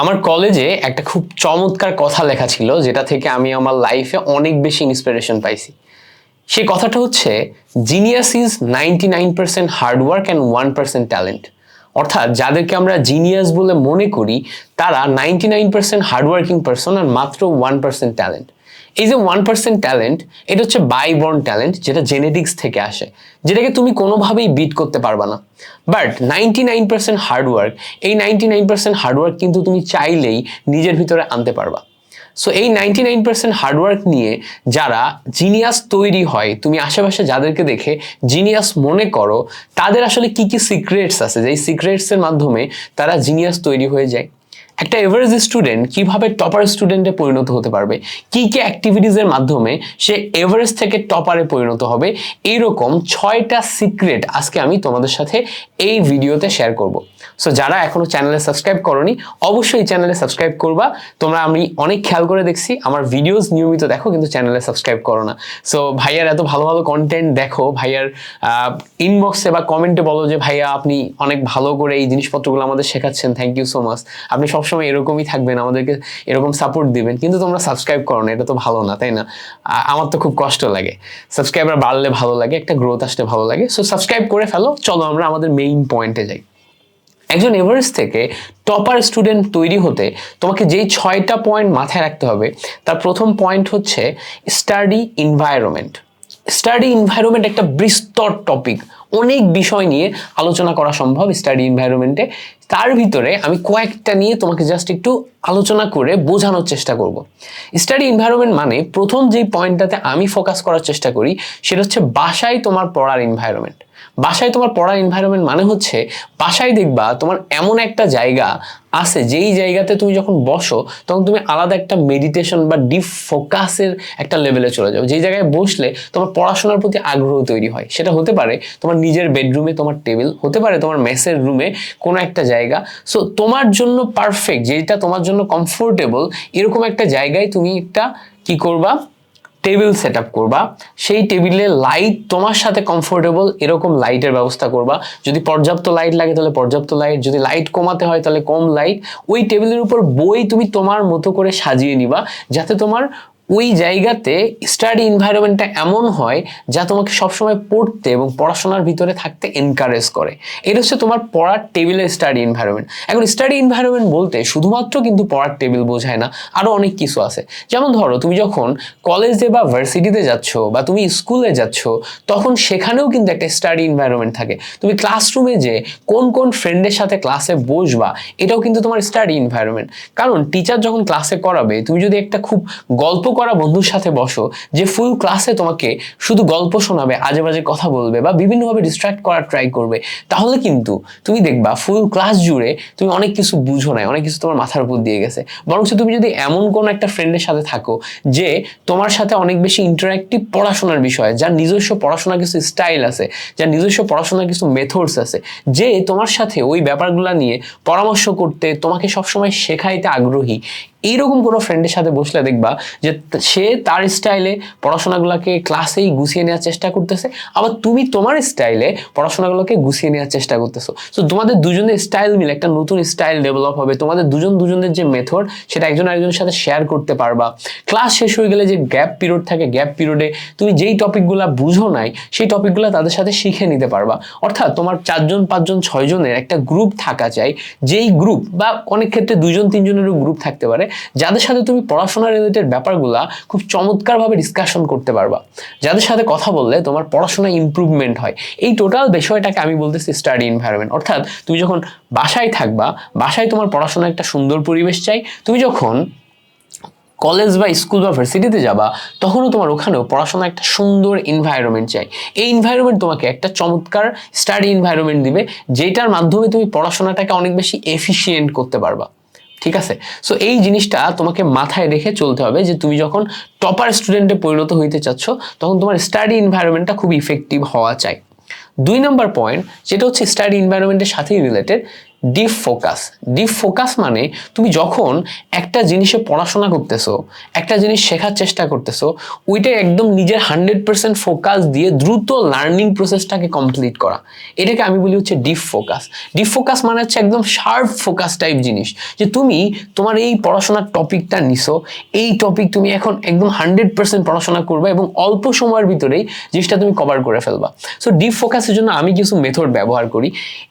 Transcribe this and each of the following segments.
আমার কলেজে একটা খুব চমৎকার কথা লেখা ছিল, যেটা থেকে আমি আমার লাইফে অনেক বেশি ইন্সপিরেশন পাইছি। সেই কথাটা হচ্ছে genius is ninety nine percent hard work and one percent talent অর্থাৎ যাদেরকে আমরা জিনিয়াস বলে মনে করি, তারা ninety nine percent hardworking person আর মাত্র ওয়ান পার্সেন্ট ট্যালেন্ট এই যে ওয়ান পার্সেন্ট ট্যালেন্ট এটা হচ্ছে বাই বর্ন ট্যালেন্ট যেটা জেনেটিক্স থেকে আসে, যেটাকে তুমি কোনোভাবেই বিট করতে পারবা না। But ninety nine percent hard work এই ninety nine percent hard work কিন্তু তুমি চাইলেই নিজের ভিতরে আনতে পারবা। সো এই নাইনটি নাইন পার্সেন্ট হার্ডওয়ার্ক নিয়ে যারা জিনিয়াস তৈরি হয়, তুমি আশেপাশে যাদেরকে দেখে জিনিয়াস মনে করো, তাদের আসলে কি কি সিক্রেটস আছে? যে এই সিক্রেটসের মাধ্যমে তারা জিনিয়াস তৈরি হয়ে যায়। একটা এভারেজ স্টুডেন্ট কীভাবে টপার স্টুডেন্টে পরিণত হতে পারবে? কি কি অ্যাক্টিভিটিসের মাধ্যমে সে এভারেজ থেকে টপারে পরিণত হবে? এইরকম ছয়টা সিক্রেট আজকে আমি তোমাদের সাথে এই ভিডিওতে শেয়ার করব। সো যারা এখনও চ্যানেলে সাবস্ক্রাইব করনি, অবশ্যই চ্যানেলে সাবস্ক্রাইব করবা। তোমরা, আমি অনেক খেয়াল করে দেখছি, আমার ভিডিওস নিয়মিত দেখো, কিন্তু চ্যানেলে সাবস্ক্রাইব করো না। সো ভাইয়ার এত ভালো ভালো কন্টেন্ট দেখো, ভাইয়ার ইনবক্সে বা কমেন্টে বলো যে, ভাইয়া, আপনি অনেক ভালো করে এই জিনিসপত্রগুলো আমাদের শেখাচ্ছেন থ্যাংক ইউ সো মাচ আপনি সবসময় এরকমই থাকবেন, আমাদেরকে এরকম সাপোর্ট দিবেন, কিন্তু তোমরা সাবস্ক্রাইব করো না, এটা তো ভালো না, তাই না? আমার তো খুব কষ্ট লাগে। সাবস্ক্রাইবার বাড়লে ভালো লাগে, একটা গ্রোথ আসলে ভালো লাগে। সো সাবস্ক্রাইব করে ফেলো, চলো আমরা আমাদের মেইন পয়েন্টে যাই। একজন এভারেস্ট থেকে টপার স্টুডেন্ট তৈরি হতে তোমাকে যেই ছয়টা পয়েন্ট মাথায় রাখতে হবে, তার প্রথম পয়েন্ট হচ্ছে স্টাডি এনভায়রনমেন্ট স্টাডি এনভায়রনমেন্ট একটা বিস্তর টপিক অনেক বিষয় নিয়ে আলোচনা করা সম্ভব স্টাডি এনভায়রনমেন্টে তার ভিতরে আমি কয়েকটা নিয়ে তোমাকে জাস্ট একটু আলোচনা করে বোঝানোর চেষ্টা করব। স্টাডি এনভায়রনমেন্ট মানে প্রথম যেই পয়েন্টটাতে আমি ফোকাস করার চেষ্টা করি, সেটা হচ্ছে বাসায় তোমার পড়ার এনভায়রনমেন্ট বাসায় তোমার পড়ার এনভায়রনমেন্ট মানে হচ্ছে বাসায় দেখবা তোমার এমন একটা জায়গা আছে যেই জায়গাতে তুমি যখন বসো, তখন তুমি আলাদা একটা মেডিটেশন বা ডিপ ফোকাসের একটা লেভেলে চলে যাও। যেই জায়গায় বসলে তোমার পড়াশোনার প্রতি আগ্রহ তৈরি হয়। সেটা হতে পারে তোমার নিজের বেডরুমে তোমার টেবিল হতে পারে তোমার মেসের রুমে কোনো একটা জায়গা। সো তোমার জন্য পারফেক্ট যেটা তোমার জন্য কমফোর্টেবল এরকম একটা জায়গায় তুমি একটা কি করবা? টেবিল সেট আপ করবা, সেই টেবিলে লাইট তোমার সাথে কমফোর্টেবল এরকম লাইটের ব্যবস্থা করবা। যদি পর্যাপ্ত লাইট লাগে তাহলে পর্যাপ্ত লাইট যদি লাইট কমাতে হয় তাহলে কম লাইট ওই টেবিলের উপর বই তুমি তোমার মতো করে সাজিয়ে নিবা, যাতে তোমার ওই জায়গাতে স্টাডি এনভায়রনমেন্টটা এমন হয় যা তোমাকে সবসময় পড়তে এবং পড়াশোনার ভিতরে থাকতে এনকারেজ করে। এটা হচ্ছে তোমার পড়ার টেবিলের স্টাডি এনভায়রনমেন্ট এখন স্টাডি এনভায়রনমেন্ট বলতে শুধুমাত্র কিন্তু পড়ার টেবিল বোঝায় না আরও অনেক কিছু আছে। যেমন ধরো, তুমি যখন কলেজে বা ভার্সিটিতে যাচ্ছ বা তুমি স্কুলে যাচ্ছ, তখন সেখানেও কিন্তু একটা স্টাডি এনভায়রনমেন্ট থাকে। তুমি ক্লাসরুমে যে কোন কোন ফ্রেন্ডের সাথে ক্লাসে বসবা, এটাও কিন্তু তোমার স্টাডি এনভায়রনমেন্ট কারণ টিচার যখন ক্লাসে করাবে, তুমি যদি একটা খুব গল্প করা বন্ধুর সাথে বসো, যে ফুল ক্লাসে তোমাকে শুধু গল্প শোনাবে আজে বাজে কথা বলবে বা বিভিন্নভাবে ডিস্ট্রাক্ট করার ট্রাই করবে, তাহলে কিন্তু তুমি দেখবা ফুল ক্লাস জুড়ে তুমি অনেক কিছু বুঝো নাই, অনেক কিছু তোমার মাথার উপর দিয়ে গেছে। বরং তুমি যদি এমন কোনো একটা ফ্রেন্ডের সাথে থাকো, যে তোমার সাথে অনেক বেশি ইন্টারাক্টিভ পড়াশোনার বিষয়, যার নিজস্ব পড়াশোনার কিছু স্টাইল আছে, যার নিজস্ব পড়াশোনার কিছু মেথডস আছে, যে তোমার সাথে ওই ব্যাপারগুলো নিয়ে পরামর্শ করতে তোমাকে সবসময় শেখাইতে আগ্রহী এইরকম কোনো ফ্রেন্ডের সাথে বসলে দেখবা যে সে তার স্টাইলে পড়াশোনাগুলোকে ক্লাসেই গুছিয়ে নেওয়ার চেষ্টা করতেছে, আবার তুমি তোমার স্টাইলে পড়াশোনাগুলোকে গুছিয়ে নেওয়ার চেষ্টা করতেছো। সো তোমাদের দুজনের স্টাইল মিলে একটা নতুন স্টাইল ডেভেলপ হবে। তোমাদের দুজন দুজনের যে মেথড সেটা একজন আরেকজনের সাথে শেয়ার করতে পারবা। ক্লাস শেষ হয়ে গেলে যে গ্যাপ পিরিয়ড থাকে গ্যাপ পিরিয়ডে তুমি যেই টপিকগুলো বুঝো নাই, সেই টপিকগুলো তাদের সাথে শিখে নিতে পারবা। অর্থাৎ তোমার চারজন, পাঁচজন, ছয়জনের একটা গ্রুপ থাকা চাই, যেই গ্রুপ বা অনেক ক্ষেত্রে দুজন তিনজনেরও গ্রুপ থাকতে পারে যাদের সাথে তুমি পড়াশোনা রিলেটেড ব্যাপারগুলা খুব চমৎকারভাবে ডিসকাশন করতে পারবা। যাদের সাথে কথা বললে তোমার পড়াশোনা ইমপ্রুভমেন্ট হয়। এই টোটাল বিষয়টাকে আমি বলতেছি স্টাডি এনভায়রনমেন্ট অর্থাৎ তুমি যখন বাসায় থাকবা, বাসায় তোমার পড়াশোনার একটা সুন্দর পরিবেশ চাই। তুমি যখন কলেজ বা স্কুল বা ভার্সিটিতে যাবা, তখনও তোমার ওখানেও পড়াশোনা একটা সুন্দর এনভায়রনমেন্ট চাই। এই এনভায়রনমেন্ট তোমাকে একটা চমৎকার স্টাডি এনভায়রনমেন্ট দিবে, যেটার মাধ্যমে তুমি পড়াশোনাটাকে অনেক বেশি এফিসিয়েন্ট করতে পারবা। ঠিক আছে? সো এই জিনিসটা তোমাকে মাথায় রেখে চলতে হবে যে তুমি যখন টপার স্টুডেন্টে পরিণত হইতে চাচ্ছ, তখন তোমার স্টাডি এনভায়রনমেন্টটা খুব ইফেক্টিভ হওয়া চাই। দুই নম্বর পয়েন্ট যেটা হচ্ছে স্টাডি এনভায়রনমেন্টের সাথেই related deep focus deep focus মানে তুমি যখন একটা জিনিসে পড়াশোনা করতেছো, একটা জিনিস শেখার চেষ্টা করতেছো, ওইটাই একদম নিজের হান্ড্রেড পার্সেন্ট ফোকাস দিয়ে দ্রুত লার্নিং প্রসেসটাকে কমপ্লিট করা। এটাকে আমি বলি হচ্ছে ডিপ ফোকাস ডিপ ফোকাস মানে হচ্ছে একদম শার্প ফোকাস টাইপ জিনিস। যে তুমি তোমার এই পড়াশোনার টপিকটা নিছো, এই টপিক তুমি এখন একদম হান্ড্রেড পার্সেন্ট পড়াশোনা করবে এবং অল্প সময়ের ভিতরেই জিনিসটা তুমি কভার করে ফেলবা। সো ডিপ ফোকাসের জন্য আমি কিছু মেথড ব্যবহার করি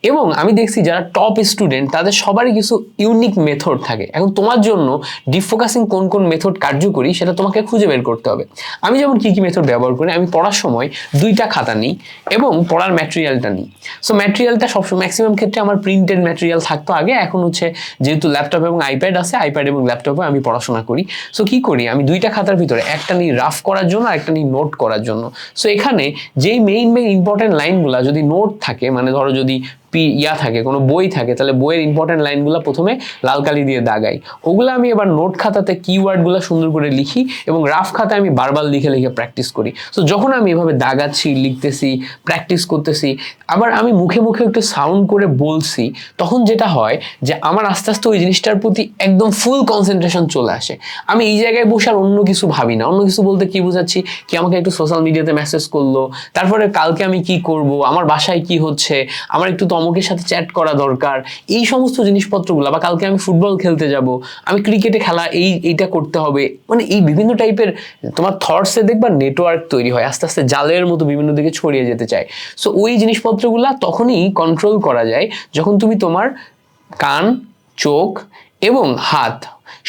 এবং আমি দেখছি যারা টপ স্টুডেন্ট তাদের সবারই কিছু ইউনিক মেথড থাকে। এখন তোমার জন্য ডিফোকাসিং কোন কোন মেথড কার্যকরী সেটা তোমাকে খুঁজে বের করতে হবে। আমি যেমন কী কী মেথড ব্যবহার করি, আমি পড়ার সময় দুইটা খাতা নিই এবং পড়ার ম্যাটেরিয়ালটা নিই। সো ম্যাটেরিয়ালটা সবসময় ম্যাক্সিমাম ক্ষেত্রে আমার প্রিন্টেড ম্যাটেরিয়াল থাকতো আগে, এখন হচ্ছে যেহেতু ল্যাপটপ এবং আইপ্যাড আছে আইপ্যাড এবং ল্যাপটপে আমি পড়াশোনা করি। সো কি করি আমি? দুইটা খাতার ভিতরে, একটা নিই রাফ করার জন্য আর একটা নিই নোট করার জন্য। সো এখানে যেই মেইন মেইন ইম্পর্টেন্ট লাইনগুলো যদি নোট থাকে মানে ধরো যদি ইয়া থাকে, কোনো বই থাকে, তাহলে বইয়ের ইম্পর্টেন্ট লাইনগুলো প্রথমে লাল কালি দিয়ে দাগাই। ওগুলো আমি এবার নোট খাতাতে কিওয়ার্ডগুলো সুন্দর করে লিখি এবং রাফ খাতায় আমি বারবার লিখে লিখে প্র্যাকটিস করি। সো যখন আমি এভাবে দাগাচ্ছি, লিখতেছি প্র্যাকটিস করতেছি, আবার আমি মুখে মুখে একটু সাউন্ড করে বলছি, তখন যেটা হয় যে আমার আস্তে আস্তে ওই জিনিসটার প্রতি একদম ফুল কনসেন্ট্রেশন চলে আসে। আমি এই জায়গায় বসে আর অন্য কিছু ভাবি না। অন্য কিছু বলতে কি বোঝাচ্ছি? কি আমাকে একটু সোশ্যাল মিডিয়াতে মেসেজ করল? তারপরে কালকে আমি কি করব? আমার বাসায় কি হচ্ছে? আমার একটু তমকের সাথে চ্যাট করা দরকার। এই সমস্ত জিনিসপত্রগুলো, বা কালকে আমি ফুটবল খেলতে যাব, আমি ক্রিকেটে খেলা, এই, এইটা করতে হবে। মানে এই বিভিন্ন টাইপের তোমার থটসে দেখবা নেটওয়ার্ক তৈরি হয়, আস্তে আস্তে জালের মতো বিভিন্ন দিকে ছড়িয়ে যেতে চায়। সো ওই জিনিসপত্রগুলো তখনই কন্ট্রোল করা যায়, যখন তুমি তোমার কান, চোখ এবং হাত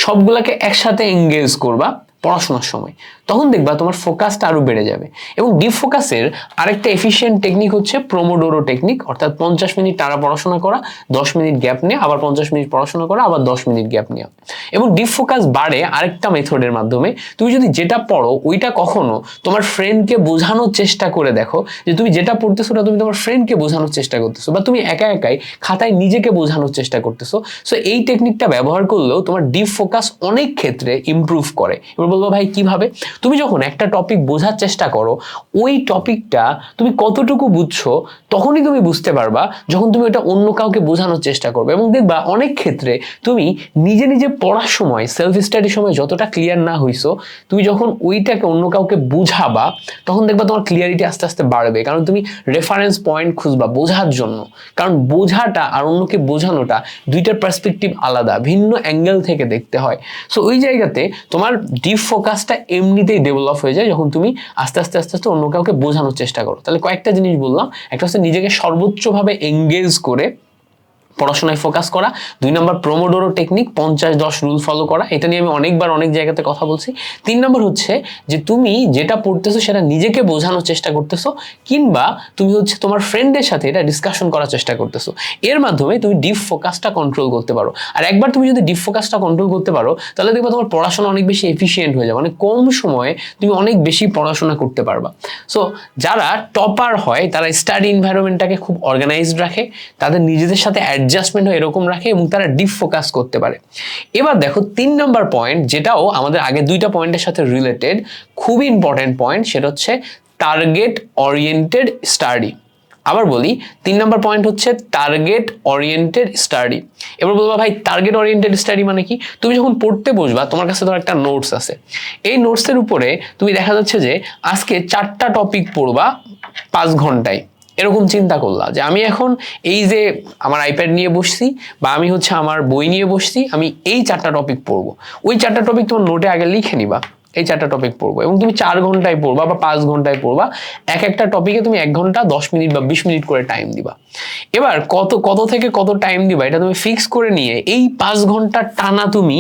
সবগুলোকে একসাথে এঙ্গেজ করবা। পড়াশোনার সময়, তখন দেখবা তোমার ফোকাসটা আরও বেড়ে যাবে। এবং ডিপ ফোকাসের আরেকটা এফিসিয়েন্ট টেকনিক হচ্ছে প্রোমোডোরো টেকনিক অর্থাৎ পঞ্চাশ মিনিট টানা পড়াশোনা করা, দশ মিনিট গ্যাপ নিয়ে আবার পঞ্চাশ মিনিট পড়াশোনা করা, আবার দশ মিনিট গ্যাপ নেওয়া। এবং ডিপ ফোকাস বাড়ে আরেকটা মেথডের মাধ্যমে, তুমি যদি যেটা পড়ো, ওইটা কখনো তোমার ফ্রেন্ডকে বোঝানোর চেষ্টা করে দেখো, যে তুমি যেটা পড়তেছো ওটা তুমি তোমার ফ্রেন্ডকে বোঝানোর চেষ্টা করতেছো, বা তুমি একা একাই খাতায় নিজেকে বোঝানোর চেষ্টা করতেছো। সো এই টেকনিকটা ব্যবহার করলেও তোমার ডিপ ফোকাস অনেক ক্ষেত্রে ইমপ্রুভ করে। এবার বলব ভাই, কীভাবে? তুমি যখন একটা টপিক বোঝার চেষ্টা করো, ওই টপিকটা তুমি কতটুকু বুঝছ, তখনই তুমি বুঝতে পারবা যখন তুমি ওটা অন্য কাউকে বোঝানোর চেষ্টা করবে। এবং দেখবা, অনেক ক্ষেত্রে তুমি নিজে নিজে পড়ার সময় সেলফ স্টাডির সময় যতটা ক্লিয়ার না হইছো, তুমি যখন ওইটাকে অন্য কাউকে বুঝাবা, তখন দেখবা তোমার ক্লিয়ারিটি আস্তে আস্তে বাড়বে। কারণ তুমি রেফারেন্স পয়েন্ট খুঁজবা বোঝার জন্য। কারণ বোঝাটা আর অন্যকে বোঝানোটা দুইটার পার্সপেক্টিভ আলাদা, ভিন্ন অ্যাঙ্গেল থেকে দেখতে হয়। সো ওই জায়গাতে তোমার ডিপ ফোকাসটা এমনিতেই ডেভেলপ হয়ে যায় যখন তুমি আস্তে আস্তে আস্তে আস্তে অন্য কাউকে বোঝানোর চেষ্টা করো। তাহলে কয়েকটা জিনিস বললাম। একটা হচ্ছে নিজেকে সর্বোচ্চভাবে এঙ্গেজ করে পড়াশোনায় ফোকাস করা। দুই নম্বর প্রোমোডোরো টেকনিক পঞ্চাশ দশ রুল ফলো করা। এটা নিয়ে আমি অনেকবার অনেক জায়গাতে কথা বলছি। তিন নম্বর হচ্ছে যে তুমি যেটা পড়তেছো সেটা নিজেকে বোঝানোর চেষ্টা করতেছো, কিংবা তুমি হচ্ছে তোমার ফ্রেন্ডের সাথে এটা ডিসকাশন করার চেষ্টা করতেছো। এর মাধ্যমে তুমি ডিপ ফোকাসটা কন্ট্রোল করতে পারো। আর একবার তুমি যদি ডিপ ফোকাসটা কন্ট্রোল করতে পারো, তাহলে দেখবা তোমার পড়াশোনা অনেক বেশি এফিসিয়েন্ট হয়ে যাবে। মানে কম সময়ে তুমি অনেক বেশি পড়াশোনা করতে পারবা। সো যারা টপার হয়, তারা স্টাডি এনভায়রনমেন্টটাকে খুব অর্গানাইজড রাখে। তাদের নিজেদের সাথে অ্যাডজাস্টমেন্ট এরকম রাখে এবং তারা ডিপ ফোকাস করতে পারে। এবার দেখো তিন নম্বর পয়েন্ট যেটাও আমাদের আগে দুইটা পয়েন্টের সাথে রিলেটেড খুবই ইম্পর্টেন্ট পয়েন্ট সেটা হচ্ছে টার্গেট ওরিয়েন্টেড স্টাডি আবার বলি, তিন নম্বর পয়েন্ট হচ্ছে টার্গেট ওরিয়েন্টেড স্টাডি এবার বলব ভাই টার্গেট ওরিয়েন্টেড স্টাডি মানে কি? তুমি যখন পড়তে বসবা, তোমার কাছে ধর একটা নোটস আছে। এই নোটসের উপরে তুমি দেখা যাচ্ছে যে আজকে চারটা টপিক পড়বা পাঁচ ঘন্টায়। এরকম চিন্তা করলা যে আমি এখন এই যে আমার আইপ্যাড নিয়ে বসছি বা আমি হচ্ছে আমার বই নিয়ে বসছি, আমি এই চারটা টপিক পড়ব। ওই চারটা টপিক তোমার নোটে আগে লিখে নিবা। এই চারটা টপিক পড়ব এবং তুমি চার ঘন্টায় পড়বা বা পাঁচ ঘন্টায় পড়বা। এক একটা টপিকে তুমি এক ঘণ্টা, দশ মিনিট বা বিশ মিনিট করে টাইম দিবা। এবার কত কত থেকে কত টাইম দিবা এটা তুমি ফিক্স করে নিয়ে এই পাঁচ ঘণ্টা টানা তুমি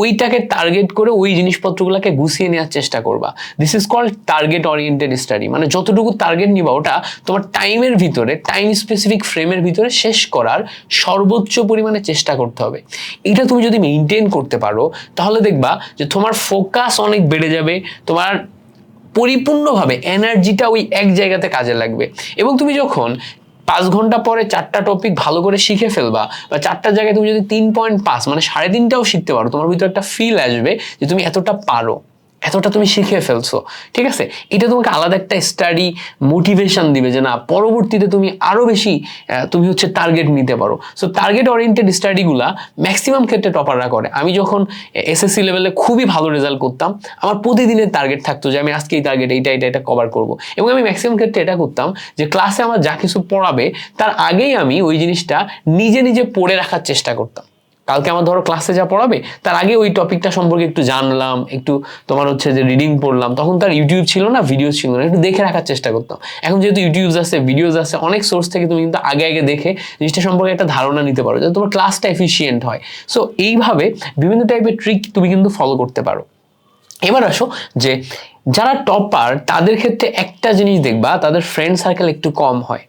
ওইটাকে টার্গেট করে ওই জিনিসপত্রগুলোকে গুছিয়ে নেওয়ার চেষ্টা করবা। This is called target oriented study মানে যতটুকু টার্গেট নিবা ওটা তোমার টাইমের ভিতরে টাইম স্পেসিফিক ফ্রেমের ভিতরে শেষ করার সর্বোচ্চ পরিমাণে চেষ্টা করতে হবে। এটা তুমি যদি মেনটেন করতে পারো, তাহলে দেখবা যে তোমার ফোকাস অনেক বেড়ে যাবে, তোমার পরিপূর্ণভাবে এনার্জিটা ওই এক জায়গাতে কাজে লাগবে। এবং তুমি যখন পাঁচ ঘণ্টা পরে চারটা টপিক ভালো করে শিখে ফেলবা, বা চারটা জায়গায় তুমি যদি তিন পয়েন্ট পাস মানে সাড়ে তিনটাও শিখতে পারো, তোমার ভিতরে একটা ফিল আসবে যে তুমি এতটা পারো। এতটা তুমি শিখে ফেলছো, ঠিক আছে? এটা তোমাকে আলাদা একটা স্টাডি মোটিভেশন দিবে যে না, পরবর্তীতে তুমি আরও বেশি তুমি হচ্ছে টার্গেট নিতে পারো। সো টার্গেট ওরিয়েন্টেড স্টাডিগুলা ম্যাক্সিমাম ক্ষেত্রে টপাররা করে। আমি যখন এসএসসি লেভেলে খুবই ভালো রেজাল্ট করতাম, আমার প্রতিদিনের টার্গেট থাকতো যে আমি আজকে এই টার্গেট এইটা এটা এটা কভার করব। এবং আমি ম্যাক্সিমাম ক্ষেত্রে এটা করতাম যে ক্লাসে আমার যা কিছু পড়াবে, তার আগেই আমি ওই জিনিসটা নিজে নিজে পড়ে রাখার চেষ্টা করতাম। কালকে আমার ধরো ক্লাসে যা পড়াবে, তার আগে ওই টপিকটা সম্পর্কে একটু জানলাম, একটু তোমার হচ্ছে যে রিডিং পড়লাম, তখন তার ইউটিউব ছিল না ভিডিও ছিল না, একটু দেখে রাখার চেষ্টা করতাম। এখন যেহেতু ইউটিউব আছে ভিডিওস আছে, অনেক সোর্স থেকে তুমি কিন্তু আগে আগে দেখে জিনিসটা সম্পর্কে একটা ধারণা নিতে পারো, যাতে তোমার ক্লাসটা এফিসিয়েন্ট হয়। সো এইভাবে বিভিন্ন টাইপের ট্রিক তুমি কিন্তু ফলো করতে পারো। এবার আসো যে, যারা টপার তাদের ক্ষেত্রে একটা জিনিস দেখবা, তাদের ফ্রেন্ড সার্কেল একটু কম হয়।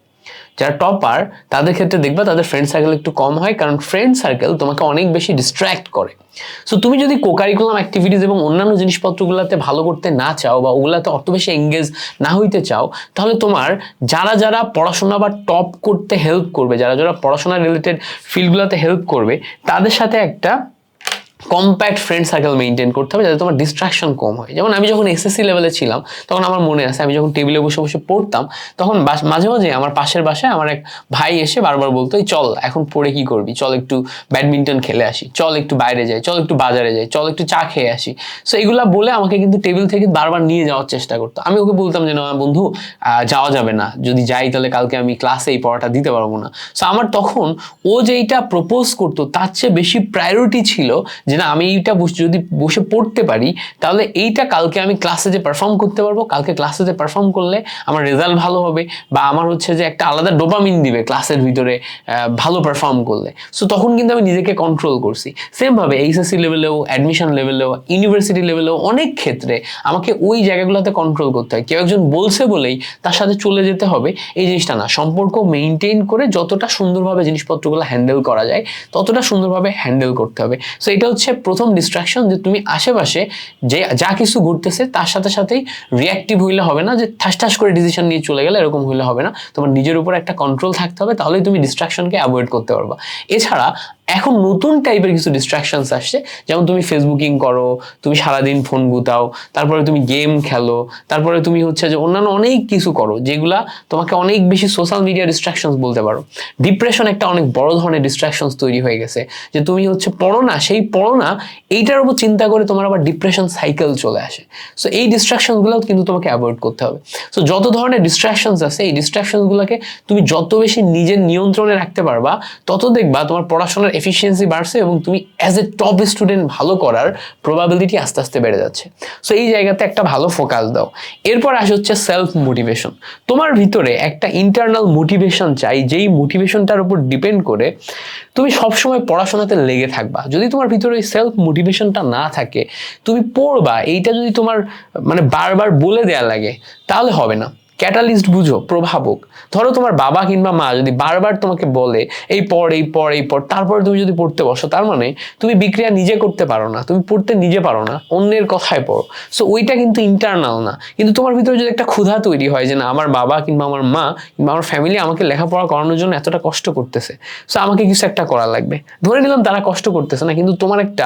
যারা টপার তাদের ক্ষেত্রে দেখবা তাদের ফ্রেন্ড সার্কেল একটু কম হয়, কারণ ফ্রেন্ড সার্কেল তোমাকে অনেক বেশি ডিস্ট্র্যাক্ট করে। সো তুমি যদি কোকারিকুলাম অ্যাক্টিভিটিস এবং অন্যান্য জিনিসপত্রগুলোতে ভালো করতে না চাও বা ওগুলাতে অত বেশি এঙ্গেজ না হইতে চাও, তাহলে তোমার যারা যারা পড়াশোনা বা টপ করতে হেল্প করবে, যারা যারা পড়াশোনা রিলেটেড ফিল্ডগুলোতে হেল্প করবে, তাদের সাথে একটা কম্প্যাক্ট ফ্রেন্ড সার্কেল মেনটেন করতে হবে যাতে তোমার ডিস্ট্রাকশন কম হয়। যেমন আমি যখন এসএসসি লেভেলে ছিলাম, তখন আমার মনে আছে, আমি যখন টেবিলে বসে বসে পড়তাম, তখন মাঝে মাঝে আমার পাশের বাসায় আমার এক ভাই এসে বারবার বলতো, "এই চল, এখন পড়ে কি করবি? চল একটু ব্যাডমিন্টন খেলে আসি, চল একটু বাইরে যাই, চল একটু বাজারে যাই, চল একটু চা খেয়ে আসি। সো এগুলো বলে আমাকে কিন্তু টেবিল থেকে বারবার নিয়ে যাওয়ার চেষ্টা করতো। আমি ওকে বলতাম যে, না, বন্ধু যাওয়া যাবে না। যদি যাই, তাহলে কালকে আমি ক্লাসে এই পড়াটা দিতে পারব না। সো আমার তখন ও যেইটা প্রপোজ করতো, তার চেয়ে বেশি প্রায়োরিটি ছিল যে না, আমি এইটা বসে, যদি বসে পড়তে পারি, তাহলে এইটা কালকে আমি ক্লাসে যে পারফর্ম করতে পারব, কালকে ক্লাসে যে পারফর্ম করলে আমার রেজাল্ট ভালো হবে বা আমার হচ্ছে যে একটা আলাদা ডোপামিন দিবে ক্লাসের ভিতরে ভালো পারফর্ম করলে। সো তখন কিন্তু আমি নিজেকে কন্ট্রোল করছি। সেমভাবে এইচএসসি লেভেলেও অ্যাডমিশন লেভেলেও ইউনিভার্সিটি লেভেলেও অনেক ক্ষেত্রে আমাকে ওই জায়গাগুলোতে কন্ট্রোল করতে হয়। কেউ একজন বলছে বলেই তার সাথে চলে যেতে হবে। এই জিনিসটা না, সম্পর্ক মেনটেন করে যতটা সুন্দরভাবে জিনিসপত্রগুলো হ্যান্ডেল করা যায়, ততটা সুন্দরভাবে হ্যান্ডেল করতে হবে। সো এটা হচ্ছে প্রথম ডিস্ট্রাকশন যে তুমি আশেপাশে যে যা কিছু ঘুরতেছে তার সাথে সাথেই রিয়াক্টিভ হইলে হবে না, যে ঠাস ঠাস করে ডিসিশন নিয়ে চলে গেলে এরকম হইলে হবে না। তোমার নিজের উপর একটা কন্ট্রোল থাকতে হবে, তাহলেই তুমি ডিস্ট্রাকশনকে অ্যাভয়েড করতে পারবা। এছাড়া এখন নতুন টাইপের কিছু ডিস্ট্রাকশনস আসছে। যেমন তুমি ফেসবুকিং করো, তুমি সারাদিন ফোন গুতাও, তারপরে তুমি গেম খেলো, তারপরে তুমি হচ্ছে যে অন্যান্য অনেক কিছু করো, যেগুলা তোমাকে অনেক বেশি সোশ্যাল মিডিয়া ডিস্ট্রাকশনস বলতে পারো। ডিপ্রেশন একটা অনেক বড় ধরনের ডিস্ট্রাকশনস তৈরি হয়ে গেছে, যে তুমি হচ্ছে পড়ো না, সেই পড়ো না, এইটার উপর চিন্তা করে তোমার আবার ডিপ্রেশন সাইকেল চলে আসে। সো এই ডিস্ট্রাকশনগুলোও কিন্তু তোমাকে অ্যাভয়েড করতে হবে। সো যত ধরনের ডিস্ট্রাকশনস আছে, এই ডিস্ট্রাকশনগুলোকে তুমি যত বেশি নিজের নিয়ন্ত্রণে রাখতে পারবা, তত দেখবা তোমার পড়াশোনার এফিসিয়েন্সি বাড়ছে এবং তুমি অ্যাজ এ টপ স্টুডেন্ট ভালো করার প্রবাবিলিটি আস্তে আস্তে বেড়ে যাচ্ছে। সো এই জায়গাতে একটা ভালো ফোকাস দাও। এরপর আসে হচ্ছে সেলফ মোটিভেশন তোমার ভিতরে একটা ইন্টারনাল মোটিভেশন চাই, যেই মোটিভেশনটার উপর ডিপেন্ড করে তুমি সবসময় পড়াশোনাতে লেগে থাকবা। যদি তোমার ভিতরে ওই সেলফ মোটিভেশনটা না থাকে, তুমি পড়বা, এইটা যদি তোমার মানে বারবার বলে দেয়া লাগে, তাহলে হবে না। ক্যাটালিস্ট বুঝো, প্রভাবক। ধরো তোমার বাবা কিংবা মা যদি বারবার তোমাকে বলে, এই পড় এই পড় এই পড়, তারপরে তুমি যদি পড়তে বসো, তার মানে তুমি বিক্রিয়া নিজে করতে পারো না, তুমি পড়তে নিজে পারো না, অন্যের কথায় পড়ো। সো ওইটা কিন্তু ইন্টারনাল না। কিন্তু তোমার ভিতরে যদি একটা ক্ষুধা তৈরি হয় যে না, আমার বাবা কিংবা আমার মা কিংবা আমার ফ্যামিলি আমাকে লেখাপড়া করানোর জন্য এতটা কষ্ট করতেছে। সো আমাকে কিছু একটা করা লাগবে। ধরে নিলাম তারা কষ্ট করতেছে না, কিন্তু তোমার একটা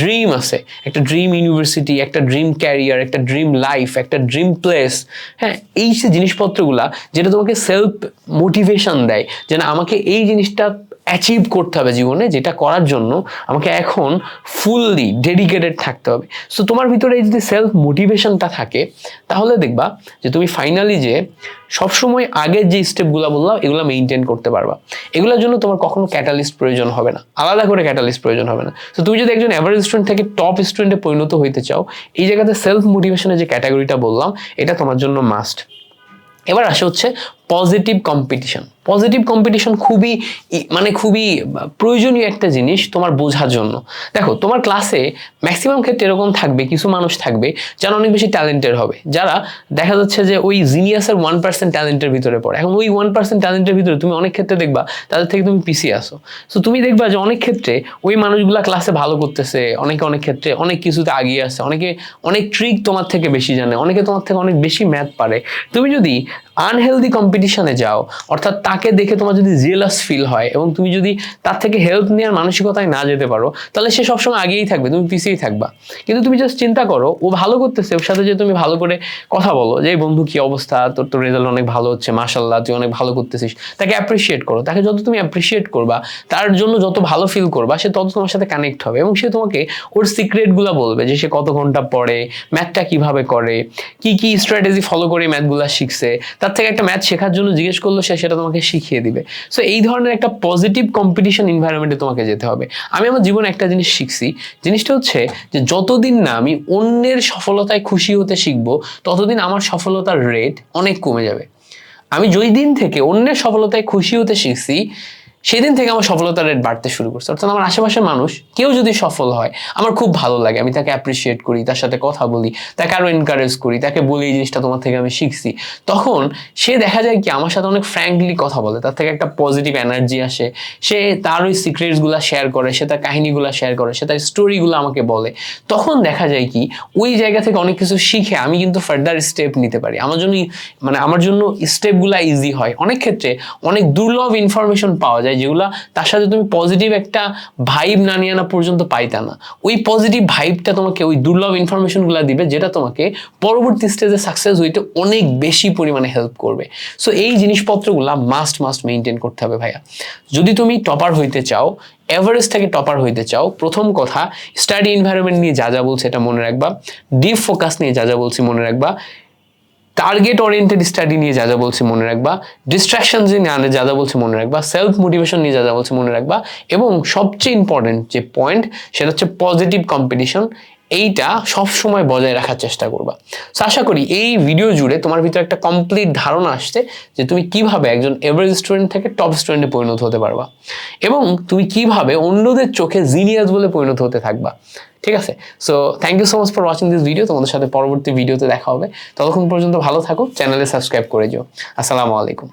ড্রিম আছে। একটা ড্রিম ইউনিভার্সিটি একটা ড্রিম ক্যারিয়ার একটা ড্রিম লাইফ একটা ড্রিম প্লেস হ্যাঁ এই যে জিনিসপত্রগুলা যেটা তোমাকে সেলফ মোটিভেশন দেয় যে না, আমাকে এই জিনিসটা অ্যাচিভ করতে হবে জীবনে, যেটা করার জন্য আমাকে এখন ফুললি ডেডিকেটেড থাকতে হবে। সো তোমার ভিতরে যদি সেলফ মোটিভেশনটা থাকে, তাহলে দেখবা যে তুমি ফাইনালি যে সবসময় আগের যে স্টেপগুলো বললাম, এগুলো মেনটেন করতে পারবা। এগুলোর জন্য তোমার কখনো ক্যাটালিস্ট প্রয়োজন হবে না। আলাদা করে ক্যাটালিস্ট প্রয়োজন হবে না। তো তুমি যদি একজন অ্যাভারেজ স্টুডেন্ট থেকে টপ স্টুডেন্টে পরিণত হইতে চাও, এই জায়গাতে সেলফ মোটিভেশনের যে ক্যাটাগরিটা বললাম, এটা তোমার জন্য মাস্ট এবার আসে হচ্ছে পজিটিভ কম্পিটিশন পজিটিভ কম্পিটিশন খুবই মানে খুবই প্রয়োজনীয় একটা জিনিস তোমার বোঝার জন্য। দেখো, তোমার ক্লাসে ম্যাক্সিমাম ক্ষেত্রে এরকম থাকবে, কিছু মানুষ থাকবে যারা অনেক বেশি ট্যালেন্টেড হবে। যারা দেখা যাচ্ছে যে ওই জিনিয়াসের ওয়ান পার্সেন্ট ট্যালেন্টের ভিতরে পড়ে। এখন ওই ওয়ান পার্সেন্ট ট্যালেন্টের ভিতরে তুমি অনেক ক্ষেত্রে দেখবা তাদের থেকে তুমি পিছিয়ে আসো। সো তুমি দেখবা যে অনেক ক্ষেত্রে ওই মানুষগুলা ক্লাসে ভালো করতেছে, অনেকে অনেক ক্ষেত্রে অনেক কিছুতে আগিয়ে আসছে অনেকে অনেক ট্রিক তোমার থেকে বেশি জানে, অনেকে তোমার থেকে অনেক বেশি ম্যাথ পারে। তুমি যদি আনহেলদি কম্পিটিশনে যাও, অর্থাৎ তাকে দেখে তোমার যদি জেলাস ফিল হয় এবং তুমি যদি তার থেকে হেল্প নেওয়ার মানসিকতায় না যেতে পারো, তাহলে সে সবসময় আগেই থাকবে, তুমি পিছিয়েই থাকবা। কিন্তু তুমি জাস্ট চিন্তা করো, ও ভালো করতেছে, ওর সাথে যে তুমি ভালো করে কথা বলো, যে, "এই বন্ধু, কি অবস্থা? তোর তো রেজাল্ট অনেক ভালো হচ্ছে মাশাল্লাহ তুই অনেক ভালো করতেছিস। তাকে অ্যাপ্রিসিয়েট করো, তাকে যত তুমি অ্যাপ্রিসিয়েট করবা, তার জন্য যত ভালো ফিল করবা, সে তত তোমার সাথে কানেক্ট হবে এবং সে তোমাকে ওর সিক্রেটগুলো বলবে, যে, সে কত ঘণ্টা পড়ে ম্যাথটা কীভাবে করে, কি কি স্ট্র্যাটেজি ফলো করে ম্যাথগুলো শিখছে? তার থেকে একটা ম্যাথ শেখার জন্য জিজ্ঞেস করল, সে সেটা তোমাকে শিখিয়ে দিবে। সো এই ধরনের একটা পজিটিভ কম্পিটিশন এনভায়রনমেন্টে তোমাকে যেতে হবে। আমি আমার জীবনে একটা জিনিস শিখছি, জিনিসটা হচ্ছে যে যতদিন না আমি অন্যের সফলতায় খুশি হতে শিখব, ততদিন আমার সফলতার রেট অনেক কমে যাবে। আমি যেই দিন থেকে অন্যের সফলতায় খুশি হতে শিখছি সেদিন থেকে আমার সফলতার রেট বাড়তে শুরু করছে। অর্থাৎ আমার আশেপাশের মানুষ, কেউ যদি সফল হয়, আমার খুব ভালো লাগে। আমি তাকে অ্যাপ্রিসিয়েট করি, তার সাথে কথা বলি, তাকে আরও এনকারেজ করি, তাকে বলি এই জিনিসটা তোমার থেকে আমি শিখছি। তখন সে দেখা যায় কি, আমার সাথে অনেক ফ্র্যাঙ্কলি কথা বলে। তার থেকে একটা পজিটিভ এনার্জি আসে। সে তার ওই সিক্রেটসগুলো শেয়ার করে, সে তার কাহিনীগুলো শেয়ার করে, সে তার স্টোরিগুলো আমাকে বলে। তখন দেখা যায় কি, ওই জায়গা থেকে অনেক কিছু শিখে আমি কিন্তু ফার্দার স্টেপ নিতে পারি। আমার জন্য মানে আমার জন্য স্টেপগুলো ইজি হয়। অনেক ক্ষেত্রে অনেক দুর্লভ ইনফরমেশন পাওয়া যায় যেগুলো তার সাথে তুমি পজিটিভ একটা ভাইব না নিয়ে আনা পর্যন্ত পাইতা না। ওই পজিটিভ ভাইবটা তোমাকে ওই দুর্লভ ইনফরমেশনগুলো দিবে, যেটা তোমাকে পরবর্তী স্টেজে সাকসেস হইতে অনেক বেশি পরিমাণে হেল্প করবে। সো এই জিনিসপত্রগুলো মাস্ট মাস্ট মেনটেন করতে হবে ভাইয়া। যদি তুমি টপার হইতে চাও এভারেস্ট থেকে টপার হইতে চাও, প্রথম কথা স্টাডি এনভায়রনমেন্ট নিয়ে যা যা বলছে এটা মনে রাখবা ডিপ ফোকাস নিয়ে যা যা বলছি মনে রাখবা টার্গেট ওরিয়েন্টেড স্টাডি নিয়ে যা যা বলছি মনে রাখবা ডিস্ট্রাকশন নিয়ে যা যা বলছি মনে রাখবা সেলফ মোটিভেশন নিয়ে যা যা বলছি মনে রাখবা, এবং সবচেয়ে ইম্পর্টেন্ট যে পয়েন্ট সেটা হচ্ছে পজিটিভ কম্পিটিশন এইটা সব সময় বজায় রাখার চেষ্টা করবা। সো আশা করি এই ভিডিও জুড়ে তোমার ভিতরে একটা কমপ্লিট ধারণা আসছে যে তুমি কীভাবে একজন এভারেজ স্টুডেন্ট থেকে টপ স্টুডেন্টে পরিণত হতে পারবা। এবং তুমি কীভাবে অন্যদের চোখে জিনিয়াস বলে পরিণত হতে থাকবা। ঠিক আছে? So thank you so much for watching this video তোমাদের সাথে পরবর্তী ভিডিওতে দেখা হবে। ততক্ষণ পর্যন্ত ভালো থাকো চ্যানেলে সাবস্ক্রাইব করে যেও। আসসালামু আলাইকুম।